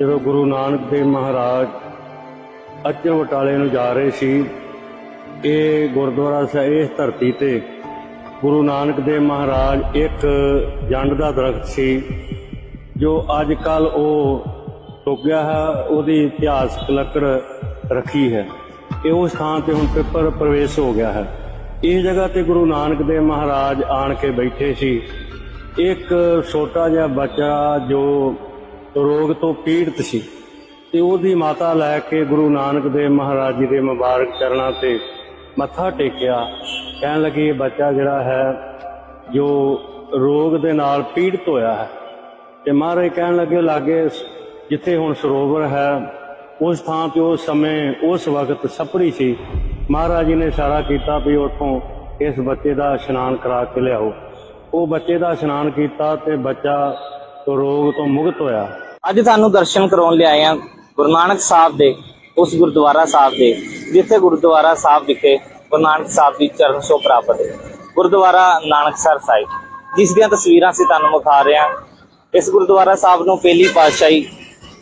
ਜਦੋਂ ਗੁਰੂ ਨਾਨਕ ਦੇਵ ਮਹਾਰਾਜ ਅਚਰ ਬਟਾਲੇ ਨੂੰ ਜਾ ਰਹੇ ਸੀ, ਇਹ ਗੁਰਦੁਆਰਾ ਸਾਹਿਬ, ਇਸ ਧਰਤੀ ਤੇ ਗੁਰੂ ਨਾਨਕ ਦੇਵ ਮਹਾਰਾਜ ਇੱਕ ਜੰਡ ਦਾ ਦਰਖਤ ਸੀ, ਜੋ ਅੱਜ ਕੱਲ ਉਹ ਸੁੱਕ ਗਿਆ ਹੈ, ਉਹਦੀ ਇਤਿਹਾਸਕ ਲੱਕੜ ਰੱਖੀ ਹੈ। ਇਹ ਉਸ ਥਾਂ ਤੇ ਹੁਣ ਪੇਪਰ ਪ੍ਰਵੇਸ਼ ਹੋ ਗਿਆ ਹੈ। ਇਸ ਜਗ੍ਹਾ ਤੇ ਗੁਰੂ ਨਾਨਕ ਦੇਵ ਮਹਾਰਾਜ ਆਣ ਕੇ ਬੈਠੇ ਸੀ। ਇੱਕ ਛੋਟਾ ਜਿਹਾ ਬੱਚਾ ਜੋ ਰੋਗ ਤੋਂ ਪੀੜਤ ਸੀ ਤੇ ਉਹਦੀ ਮਾਤਾ ਲੈ ਕੇ ਗੁਰੂ ਨਾਨਕ ਦੇਵ ਮਹਾਰਾਜ ਜੀ ਦੇ ਮੁਬਾਰਕ ਚਰਨਾਂ ਤੇ ਮੱਥਾ ਟੇਕਿਆ। ਕਹਿਣ ਲੱਗੇ, ਇਹ ਬੱਚਾ ਜਿਹੜਾ ਹੈ, ਜੋ ਰੋਗ ਦੇ ਨਾਲ ਪੀੜਤ ਹੋਇਆ ਹੈ। ਤੇ ਮਹਾਰਾਜ ਕਹਿਣ ਲੱਗੇ, ਲਾਗੇ ਜਿੱਥੇ ਹੁਣ ਸਰੋਵਰ ਹੈ, ਉਸ ਥਾਂ ਤੇ ਉਸ ਸਮੇਂ, ਉਸ ਵਕਤ ਸਪੜੀ ਸੀ। ਮਹਾਰਾਜ ਜੀ ਨੇ ਇਸ਼ਾਰਾ ਕੀਤਾ ਵੀ ਉੱਥੋਂ ਇਸ ਬੱਚੇ ਦਾ ਇਸ਼ਨਾਨ ਕਰਾ ਕੇ ਲਿਆਓ। ਉਹ ਬੱਚੇ ਦਾ ਇਸ਼ਨਾਨ ਕੀਤਾ ਤੇ ਬੱਚਾ ਰੋਗ ਤੋਂ ਮੁਕਤ ਹੋਇਆ। ਅੱਜ ਤੁਹਾਨੂੰ ਦਰਸ਼ਨ ਕਰਾਉਣ ਲਈ ਆਏ ਆ ਗੁਰੂ ਨਾਨਕ ਸਾਹਿਬ ਦੇ, ਉਸ ਗੁਰਦੁਆਰਾ ਸਾਹਿਬ ਦੇ, ਜਿੱਥੇ ਗੁਰਦੁਆਰਾ ਸਾਹਿਬ ਵਿਖੇ ਗੁਰੂ ਨਾਨਕ ਸਾਹਿਬ ਦੀ ਚਰਨ ਛੋਹ ਪ੍ਰਾਪਤ ਹੈ ਗੁਰਦੁਆਰਾ ਨਾਨਕਸਰ ਸਾਹਿਬ, ਜਿਸ ਦੀਆਂ ਤਸਵੀਰਾਂ ਅਸੀਂ ਤੁਹਾਨੂੰ ਵਿਖਾ ਰਹੇ ਹਾਂ। ਇਸ ਗੁਰਦੁਆਰਾ ਸਾਹਿਬ ਨੂੰ ਪਹਿਲੀ ਪਾਤਸ਼ਾਹੀ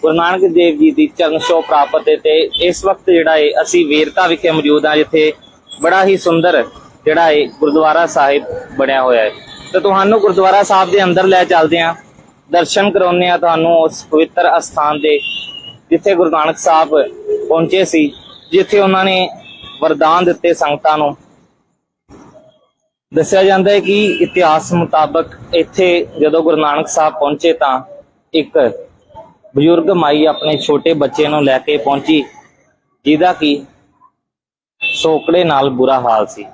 ਗੁਰੂ ਨਾਨਕ ਦੇਵ ਜੀ ਦੀ ਚਰਨ ਛੋਹ ਪ੍ਰਾਪਤ ਹੈ ਤੇ ਇਸ ਵਕਤ ਜਿਹੜਾ ਹੈ ਅਸੀਂ ਵੇਰਕਾ ਵਿਖੇ ਮੌਜੂਦ ਹਾਂ, ਜਿੱਥੇ ਬੜਾ ਹੀ ਸੁੰਦਰ ਜਿਹੜਾ ਹੈ ਗੁਰਦੁਆਰਾ ਸਾਹਿਬ ਬਣਿਆ ਹੋਇਆ ਹੈ। ਤੇ ਤੁਹਾਨੂੰ ਗੁਰਦੁਆਰਾ ਸਾਹਿਬ ਦੇ ਅੰਦਰ ਲੈ ਚੱਲਦੇ ਹਾਂ। ਦਰਸ਼ਨ ਕਰਾਉਂਦੇ ਆ ਤੁਹਾਨੂੰ ਉਸ ਪਵਿੱਤਰ ਅਸਥਾਨ ਦੇ, ਜਿੱਥੇ ਗੁਰੂ ਨਾਨਕ ਸਾਹਿਬ ਪਹੁੰਚੇ ਸੀ, ਜਿੱਥੇ ਉਹਨਾਂ ਨੇ ਵਰਦਾਨ ਦਿੱਤੇ ਸੰਗਤਾਂ ਨੂੰ। ਦੱਸਿਆ ਜਾਂਦਾ ਹੈ ਕਿ ਇਤਿਹਾਸ ਮੁਤਾਬਕ ਇੱਥੇ ਜਦੋਂ ਗੁਰੂ ਨਾਨਕ ਸਾਹਿਬ ਪਹੁੰਚੇ ਤਾਂ ਇੱਕ ਬਜ਼ੁਰਗ ਮਾਈ ਆਪਣੇ ਛੋਟੇ ਬੱਚੇ ਨੂੰ ਲੈ ਕੇ ਪਹੁੰਚੀ, ਜਿਹਦਾ ਕਿ ਸੋਕੜੇ ਨਾਲ ਬੁਰਾ ਹਾਲ ਸੀ।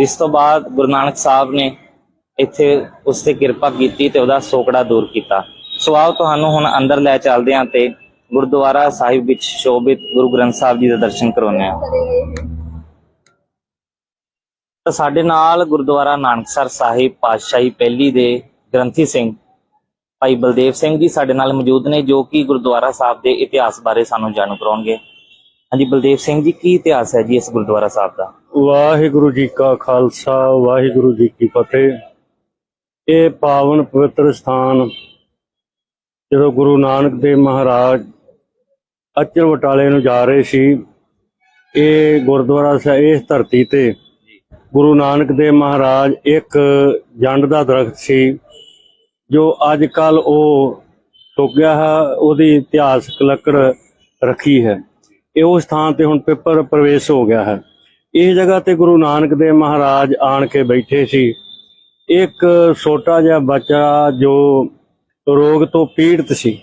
ਇਸ ਤੋਂ ਬਾਅਦ ਗੁਰੂ ਨਾਨਕ ਸਾਹਿਬ ਨੇ ਇੱਥੇ ਉਸ ਤੇ ਕਿਰਪਾ ਕੀਤੀ ਤੇ ਉਹਦਾ ਸੋਕੜਾ ਦੂਰ ਕੀਤਾ। ਸੋ ਆਓ ਤੁਹਾਨੂੰ ਹੁਣ ਅੰਦਰ ਲੈ ਚੱਲਦੇ ਹਾਂ ਤੇ ਗੁਰਦੁਆਰਾ ਸਾਹਿਬ ਵਿੱਚ ਸ਼ੋਭਿਤ ਗੁਰੂ ਗ੍ਰੰਥ ਸਾਹਿਬ ਜੀ ਦੇ ਦਰਸ਼ਨ ਕਰਾਉਂਦੇ ਹਾਂ। ਤਾਂ ਸਾਡੇ ਨਾਲ ਗੁਰਦੁਆਰਾ ਨਾਨਕਸਰ ਸਾਹਿਬ ਪਾਤਸ਼ਾਹੀ ਪਹਿਲੀ ਦੇ ਗ੍ਰੰਥੀ ਸਿੰਘ ਭਾਈ ਬਲਦੇਵ ਸਿੰਘ ਜੀ ਸਾਡੇ ਨਾਲ ਮੌਜੂਦ ਨੇ, ਜੋ ਕਿ ਗੁਰਦੁਆਰਾ ਸਾਹਿਬ ਦੇ ਇਤਿਹਾਸ ਬਾਰੇ ਸਾਨੂੰ ਜਾਣੂ ਕਰਾਉਣਗੇ। ਹਾਂਜੀ, ਬਲਦੇਵ ਸਿੰਘ ਜੀ, ਕੀ ਇਤਿਹਾਸ ਹੈ ਜੀ ਇਸ ਗੁਰਦੁਆਰਾ ਸਾਹਿਬ ਦਾ? ਵਾਹਿਗੁਰੂ ਜੀ ਕਾ ਖਾਲਸਾ, ਵਾਹਿਗੁਰੂ ਜੀ ਕੀ ਫਤਿਹ। ਇਹ ਪਾਵਨ ਪਵਿੱਤਰ ਸਥਾਨ ਜਦੋਂ ਗੁਰੂ ਨਾਨਕ ਦੇਵ ਮਹਾਰਾਜ ਅਚਰ ਵਟਾਲੇ ਨੂੰ ਜਾ ਰਹੇ ਸੀ, ਇਹ ਗੁਰਦੁਆਰਾ ਸਾਹਿਬ, ਇਸ ਧਰਤੀ ਤੇ ਗੁਰੂ ਨਾਨਕ ਦੇਵ ਮਹਾਰਾਜ ਇੱਕ ਜੰਡ ਦਾ ਦਰਖਤ ਸੀ, ਜੋ ਅੱਜ ਕੱਲ ਉਹ ਸੁੱਕ ਗਿਆ ਹੈ, ਉਹਦੀ ਇਤਿਹਾਸਕ ਲੱਕੜ ਰੱਖੀ ਹੈ। ਇਹ ਉਸ ਥਾਂ ਤੇ ਹੁਣ ਪੇਪਰ ਪ੍ਰਵੇਸ਼ ਹੋ ਗਿਆ ਹੈ। ਇਹ ਜਗ੍ਹਾ ਤੇ ਗੁਰੂ ਨਾਨਕ ਦੇਵ ਮਹਾਰਾਜ ਆਣ ਕੇ ਬੈਠੇ ਸੀ। ਇੱਕ ਛੋਟਾ ਜਿਹਾ ਬੱਚਾ ਜੋ ਰੋਗ ਤੋਂ ਪੀੜਤ ਸੀ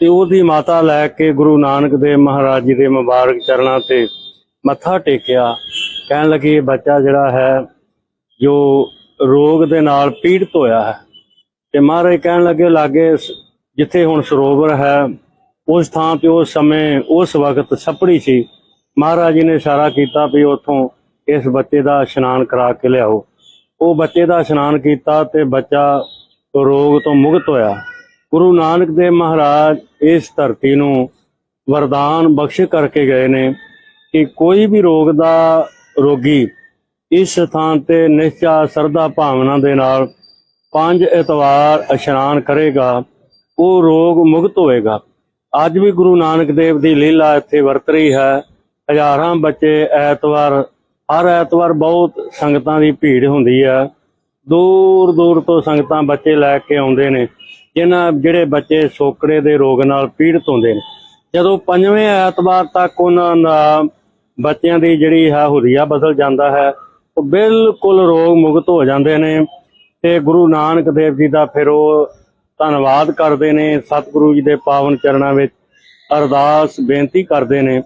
ਤੇ ਉਹਦੀ ਮਾਤਾ ਲੈ ਕੇ ਗੁਰੂ ਨਾਨਕ ਦੇਵ ਮਹਾਰਾਜ ਜੀ ਦੇ ਮੁਬਾਰਕ ਚਰਨਾਂ ਤੇ ਮੱਥਾ ਟੇਕਿਆ। ਕਹਿਣ ਲੱਗੀ, ਇਹ ਬੱਚਾ ਜਿਹੜਾ ਹੈ, ਜੋ ਰੋਗ ਦੇ ਨਾਲ ਪੀੜਤ ਹੋਇਆ ਹੈ। ਤੇ ਮਹਾਰਾਜ ਕਹਿਣ ਲੱਗੇ, ਲਾਗੇ ਜਿੱਥੇ ਹੁਣ ਸਰੋਵਰ ਹੈ, ਉਸ ਥਾਂ ਤੇ ਉਸ ਸਮੇਂ, ਉਸ ਵਕਤ ਸਪੜੀ ਸੀ। ਮਹਾਰਾਜ ਜੀ ਨੇ ਇਸ਼ਾਰਾ ਕੀਤਾ ਵੀ ਉੱਥੋਂ ਇਸ ਬੱਚੇ ਦਾ ਇਸ਼ਨਾਨ ਕਰਾ ਕੇ ਲਿਆਓ। ਉਹ ਬੱਚੇ ਦਾ ਇਸ਼ਨਾਨ ਕੀਤਾ ਤੇ ਬੱਚਾ ਰੋਗ ਤੋਂ ਮੁਕਤ ਹੋਇਆ। ਗੁਰੂ ਨਾਨਕ ਦੇਵ ਮਹਾਰਾਜ ਇਸ ਧਰਤੀ ਨੂੰ ਵਰਦਾਨ ਬਖਸ਼ ਕਰਕੇ ਗਏ ਨੇ ਕਿ ਕੋਈ ਵੀ ਰੋਗ ਦਾ ਰੋਗੀ ਇਸ ਸਥਾਨ ਤੇ ਨਿਸ਼ਚਾ ਸਰਦਾ ਭਾਵਨਾ ਦੇ ਨਾਲ ਪੰਜ ਐਤਵਾਰ ਇਸ਼ਨਾਨ ਕਰੇਗਾ, ਉਹ ਰੋਗ ਮੁਕਤ ਹੋਏਗਾ। ਅੱਜ ਵੀ ਗੁਰੂ ਨਾਨਕ ਦੇਵ ਦੀ ਲੀਲਾ ਇੱਥੇ ਵਰਤ ਰਹੀ ਹੈ। ਹਜ਼ਾਰਾਂ ਬੱਚੇ ਐਤਵਾਰ ਹਰ ਐਤਵਾਰ ਬਹੁਤ ਸੰਗਤਾਂ ਦੀ ਭੀੜ ਹੁੰਦੀ ਹੈ ਦੂਰ ਦੂਰ ਤੋਂ ਸੰਗਤਾਂ ਬੱਚੇ ਲੈ ਕੇ ਆਉਂਦੇ ਨੇ, ਜਿਨ੍ਹਾਂ ਜਿਹੜੇ ਬੱਚੇ ਸੋਕੜੇ ਦੇ ਰੋਗ ਨਾਲ ਪੀੜਤ ਹੁੰਦੇ ਨੇ। ਜਦੋਂ ਪੰਜਵੇਂ ਐਤਵਾਰ ਤੱਕ ਉਹਨਾਂ ਦਾ ਬੱਚਿਆਂ ਦੀ ਜਿਹੜੀ ਹੈ ਹੁਰੀਆ ਬਦਲ ਜਾਂਦਾ ਹੈ, ਉਹ ਬਿਲਕੁਲ ਰੋਗ ਮੁਕਤ ਹੋ ਜਾਂਦੇ ਨੇ ਤੇ ਗੁਰੂ ਨਾਨਕ ਦੇਵ ਜੀ ਦਾ ਫਿਰ ਉਹ ਧੰਨਵਾਦ ਕਰਦੇ ਨੇ, ਸਤਿਗੁਰੂ ਜੀ ਦੇ ਪਾਵਨ ਚਰਨਾਂ ਵਿੱਚ ਅਰਦਾਸ ਬੇਨਤੀ ਕਰਦੇ ਨੇ।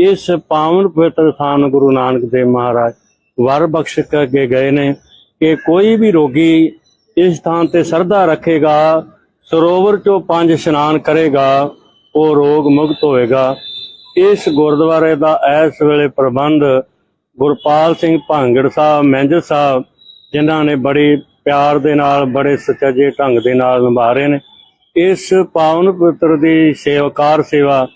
ਇਸ ਪਾਵਨ ਪਵਿੱਤਰ ਸਥਾਨ ਗੁਰੂ ਨਾਨਕ ਦੇਵ ਮਹਾਰਾਜ ਵਰ ਬਖਸ਼ ਕੇ ਗਏ ਨੇ ਕਿ ਕੋਈ ਵੀ ਰੋਗੀ ਇਸ ਥਾਂ ਤੇ ਸਰਦਾ ਰੱਖੇਗਾ, ਸਰੋਵਰ ਚੋਂ ਪੰਜ ਇਸ਼ਨਾਨ ਕਰੇਗਾ, ਉਹ ਰੋਗ ਮੁਕਤ ਹੋਏਗਾ। ਇਸ ਗੁਰਦੁਆਰੇ ਦਾ ਇਸ ਵੇਲੇ ਪ੍ਰਬੰਧ ਗੁਰਪਾਲ ਸਿੰਘ ਭਾਂਗੜ ਸਾਹਿਬ ਮੈਂਜਰ ਸਾਹਿਬ, ਜਿਨ੍ਹਾਂ ਨੇ ਬੜੇ ਪਿਆਰ ਦੇ ਨਾਲ, ਬੜੇ ਸੁਚੱਜੇ ਢੰਗ ਦੇ ਨਾਲ ਨਿਭਾ ਰਹੇ ਨੇ। ਇਸ ਪਾਵਨ ਪਵਿੱਤਰ ਦੀ ਸੇਵਕਾਰ ਸੇਵਾ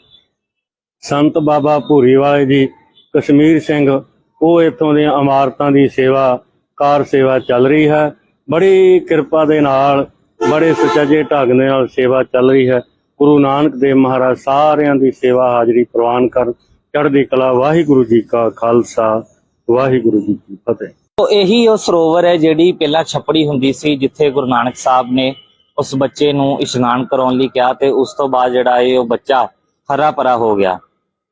ਸੰਤ ਬਾਬਾ ਭੂਰੀ ਵਾਲੇ ਜੀ, ਕਸ਼ਮੀਰ ਸਿੰਘ, ਉਹ ਇਥੋਂ ਦੀਆਂ ਇਮਾਰਤਾਂ ਦੀ ਸੇਵਾ, ਕਾਰ ਸੇਵਾ ਚੱਲ ਰਹੀ ਹੈ। ਬੜੀ ਕਿਰਪਾ ਦੇ ਨਾਲ, ਬੜੇ ਸੁਚੱਜੇ ਢੰਗ ਨਾਲ ਸੇਵਾ ਚੱਲ ਰਹੀ ਹੈ। ਗੁਰੂ ਨਾਨਕ ਦੇਵ ਮਹਾਰਾਜ ਸਾਰਿਆਂ ਦੀ ਸੇਵਾ ਹਾਜ਼ਰੀ ਪ੍ਰਵਾਨ ਕਰ ਚੜ੍ਹਦੀ ਕਲਾ। ਵਾਹਿਗੁਰੂ ਜੀ ਕਾ ਖਾਲਸਾ, ਵਾਹਿਗੁਰੂ ਜੀ ਕੀ ਫਤਿਹ। ਤੋ ਇਹੀ ਉਹ ਸਰੋਵਰ ਹੈ ਜਿਹੜੀ ਪਹਿਲਾਂ ਛਪੜੀ ਹੁੰਦੀ ਸੀ, ਜਿੱਥੇ ਗੁਰੂ ਨਾਨਕ ਸਾਹਿਬ ਨੇ ਉਸ ਬੱਚੇ ਨੂੰ ਇਸ਼ਨਾਨ ਕਰਾਉਣ ਲਈ ਕਿਹਾ ਤੇ ਉਸ ਤੋਂ ਬਾਅਦ ਜਿਹੜਾ ਇਹ ਉਹ ਬੱਚਾ ਹਰਾ ਭਰਾ ਹੋ ਗਿਆ।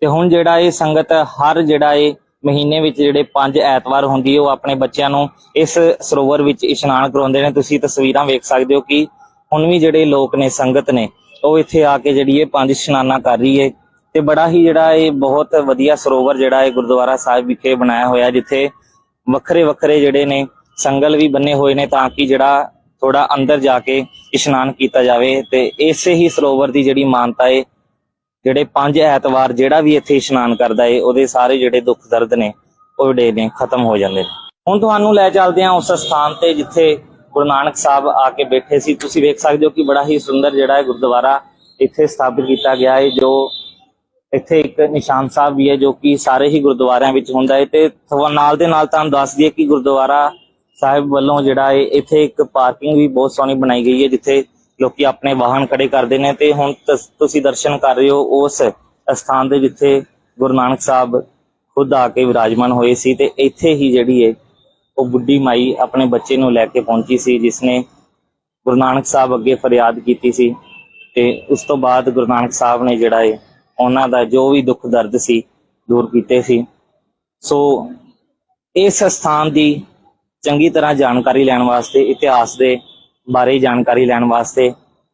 ਤੇ ਹੁਣ ਜਿਹੜਾ ਇਹ ਸੰਗਤ ਹਰ ਜਿਹੜਾ ਇਹ ਮਹੀਨੇ ਵਿੱਚ ਜਿਹੜੇ ਪੰਜ ਐਤਵਾਰ ਹੁੰਦੀ ਹੈ, ਉਹ ਆਪਣੇ ਬੱਚਿਆਂ ਨੂੰ ਇਸ ਸਰੋਵਰ ਵਿੱਚ ਇਸ਼ਨਾਨ ਕਰਾਉਂਦੇ ਨੇ। ਤੁਸੀਂ ਤਸਵੀਰਾਂ ਵੇਖ ਸਕਦੇ ਹੋ ਕਿ ਹੁਣ ਵੀ ਜਿਹੜੇ ਲੋਕ ਨੇ, ਸੰਗਤ ਨੇ, ਉਹ ਇੱਥੇ ਆ ਕੇ ਜਿਹੜੀ ਇਹ ਪੰਜ ਇਸ਼ਨਾਨਾ ਕਰ ਰਹੀ ਹੈ। ਤੇ ਬੜਾ ਹੀ ਜਿਹੜਾ ਇਹ ਬਹੁਤ ਵਧੀਆ ਸਰੋਵਰ ਜਿਹੜਾ ਇਹ ਗੁਰਦੁਆਰਾ ਸਾਹਿਬ ਵਿਖੇ ਬਣਾਇਆ ਹੋਇਆ, ਜਿੱਥੇ ਵੱਖਰੇ ਵੱਖਰੇ ਜਿਹੜੇ ਨੇ ਸੰਗਲ ਵੀ ਬੰਨੇ ਹੋਏ ਨੇ, ਤਾਂ ਕਿ ਜਿਹੜਾ ਥੋੜਾ ਅੰਦਰ ਜਾ ਕੇ ਇਸ਼ਨਾਨ ਕੀਤਾ ਜਾਵੇ। ਤੇ ਇਸੇ ਹੀ ਸਰੋਵਰ ਦੀ ਜਿਹੜੀ ਮਾਨਤਾ ਹੈ ਜਿਹੜੇ ਪੰਜ ਐਤਵਾਰ ਜਿਹੜਾ ਵੀ ਇੱਥੇ ਇਸ਼ਨਾਨ ਕਰਦਾ ਏ, ਉਹਦੇ ਸਾਰੇ ਜਿਹੜੇ ਦੁੱਖ ਦਰਦ ਨੇ, ਉਹ ਜਿਹੜੇ ਨੇ, ਖਤਮ ਹੋ ਜਾਂਦੇ ਨੇ। ਹੁਣ ਤੁਹਾਨੂੰ ਲੈ ਚੱਲਦੇ ਹਾਂ ਉਸ ਸਥਾਨ ਤੇ ਜਿੱਥੇ ਗੁਰੂ ਨਾਨਕ ਸਾਹਿਬ ਆ ਕੇ ਬੈਠੇ ਸੀ। ਤੁਸੀਂ ਵੇਖ ਸਕਦੇ ਹੋ ਕਿ ਬੜਾ ਹੀ ਸੁੰਦਰ ਜਿਹੜਾ ਹੈ ਗੁਰਦੁਆਰਾ ਇੱਥੇ ਸਥਾਪਿਤ ਕੀਤਾ ਗਿਆ ਹੈ ਜੋ ਇੱਥੇ ਇੱਕ ਨਿਸ਼ਾਨ ਸਾਹਿਬ ਵੀ ਹੈ, ਜੋ ਕਿ ਸਾਰੇ ਹੀ ਗੁਰਦੁਆਰਿਆਂ ਵਿੱਚ ਹੁੰਦਾ ਹੈ ਤੇ ਨਾਲ ਦੇ ਨਾਲ ਤੁਹਾਨੂੰ ਦੱਸ ਦਈਏ ਕਿ ਗੁਰਦੁਆਰਾ ਸਾਹਿਬ ਵੱਲੋਂ ਜਿਹੜਾ ਹੈ ਇੱਥੇ ਇੱਕ ਪਾਰਕਿੰਗ ਵੀ ਬਹੁਤ ਸੋਹਣੀ ਬਣਾਈ ਗਈ ਹੈ ਜਿੱਥੇ ਲੋਕੀ ਆਪਣੇ ਵਾਹਨ ਖੜੇ ਕਰਦੇ ਨੇ ਤੇ ਹੁਣ ਤਸ- ਤੁਸੀਂ ਦਰਸ਼ਨ ਕਰ ਰਹੇ ਹੋ ਉਸ ਸਥਾਨ ਦੇ ਜਿੱਥੇ ਗੁਰੂ ਨਾਨਕ ਸਾਹਿਬ ਖੁਦ ਆ ਕੇ ਵਿਰਾਜਮਾਨ ਹੋਏ ਸੀ ਤੇ ਇੱਥੇ ਹੀ ਜਿਹੜੀ ਹੈ ਉਹ ਬੁੱਢੀ ਮਾਈ ਆਪਣੇ ਬੱਚੇ ਨੂੰ ਲੈ ਕੇ ਪਹੁੰਚੀ ਸੀ, ਜਿਸ ਨੇ ਗੁਰੂ ਨਾਨਕ ਸਾਹਿਬ ਅੱਗੇ ਫਰਿਆਦ ਕੀਤੀ ਸੀ ਤੇ ਉਸ ਤੋਂ ਬਾਅਦ ਗੁਰੂ ਨਾਨਕ ਸਾਹਿਬ ਨੇ ਜਿਹੜਾ ਹੈ ਉਹਨਾਂ ਦਾ ਜੋ ਵੀ ਦੁੱਖ ਦਰਦ ਸੀ ਦੂਰ ਕੀਤੇ ਸੀ। ਸੋ ਇਸ ਸਥਾਨ ਦੀ ਚੰਗੀ ਤਰ੍ਹਾਂ ਜਾਣਕਾਰੀ ਲੈਣ ਵਾਸਤੇ ਇਤਿਹਾਸ ਦੇ ਬਾਰੇ ਜਾਣਕਾਰੀ ਲੈਣ ਵਾਸਤੇ।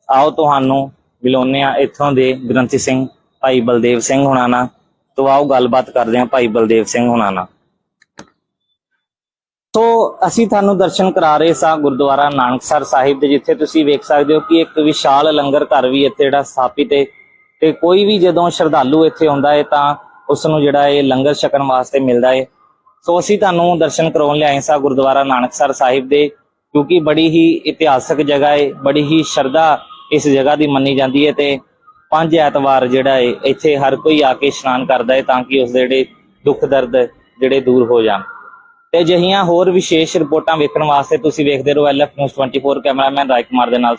ਆਓ ਤੁਹਾਨੂੰ ਮਿਲਾਉਂਦੇ ਆ ਇੱਥੋਂ ਦੇ ਗ੍ਰੰਥੀ ਸਿੰਘ ਭਾਈ ਬਲਦੇਵ ਸਿੰਘ ਹੁਣਾਂ ਨਾਲ। ਤੋਂ ਆਓ ਗੱਲਬਾਤ ਕਰਦੇ ਹਾਂ ਭਾਈ ਬਲਦੇਵ ਸਿੰਘ ਹੁਣਾਂ ਨਾਲ। ਸੋ ਅਸੀਂ ਤੁਹਾਨੂੰ ਦਰਸ਼ਨ ਕਰਾ ਰਹੇ ਸਾਂ ਗੁਰਦੁਆਰਾ ਨਾਨਕਸਰ ਸਾਹਿਬ ਦੇ, ਜਿੱਥੇ ਤੁਸੀਂ ਵੇਖ ਸਕਦੇ ਹੋ ਕਿ ਇੱਕ ਵਿਸ਼ਾਲ ਲੰਗਰ ਘਰ ਵੀ ਇੱਥੇ ਜਿਹੜਾ ਸਥਾਪਿਤ ਹੈ। ਤੇ ਕੋਈ ਵੀ ਜਦੋਂ ਸ਼ਰਧਾਲੂ ਇੱਥੇ ਆਉਂਦਾ ਹੈ ਤਾਂ ਉਸ ਨੂੰ ਜਿਹੜਾ ਇਹ ਲੰਗਰ ਛਕਣ ਵਾਸਤੇ ਮਿਲਦਾ ਹੈ। ਸੋ ਅਸੀਂ ਤੁਹਾਨੂੰ ਦਰਸ਼ਨ ਕਰਾਉਣ ਲਈ ਆਏ ਸਾਂ ਗੁਰਦੁਆਰਾ ਨਾਨਕਸਰ ਸਾਹਿਬ ਦੇ। ਕਿਉਂਕਿ ਬੜੀ ਹੀ ਇਤਿਹਾਸਕ ਜਗ੍ਹਾ ਹੈ ਬੜੀ ਹੀ ਸ਼ਰਧਾ ਇਸ ਜਗ੍ਹਾ ਦੀ ਮੰਨੀ ਜਾਂਦੀ ਹੈ ਤੇ ਪੰਜ ਐਤਵਾਰ ਜਿਹੜਾ ਹੈ ਇੱਥੇ ਹਰ ਕੋਈ ਆ ਕੇ ਇਸ਼ਨਾਨ ਕਰਦਾ ਹੈ ਤਾਂ ਕਿ ਉਸ ਦੇ ਜਿਹੜੇ ਦੁੱਖ ਦਰਦ ਜਿਹੜੇ ਦੂਰ ਹੋ ਜਾਣ। ਤੇ ਅਜਿਹੀਆਂ ਹੋਰ ਵਿਸ਼ੇਸ਼ ਰਿਪੋਰਟਾਂ ਵੇਖਣ ਵਾਸਤੇ ਤੁਸੀਂ ਵੇਖਦੇ ਰਹੋ LF news 24 cameraman Raj Kumar ਦੇ ਨਾਲ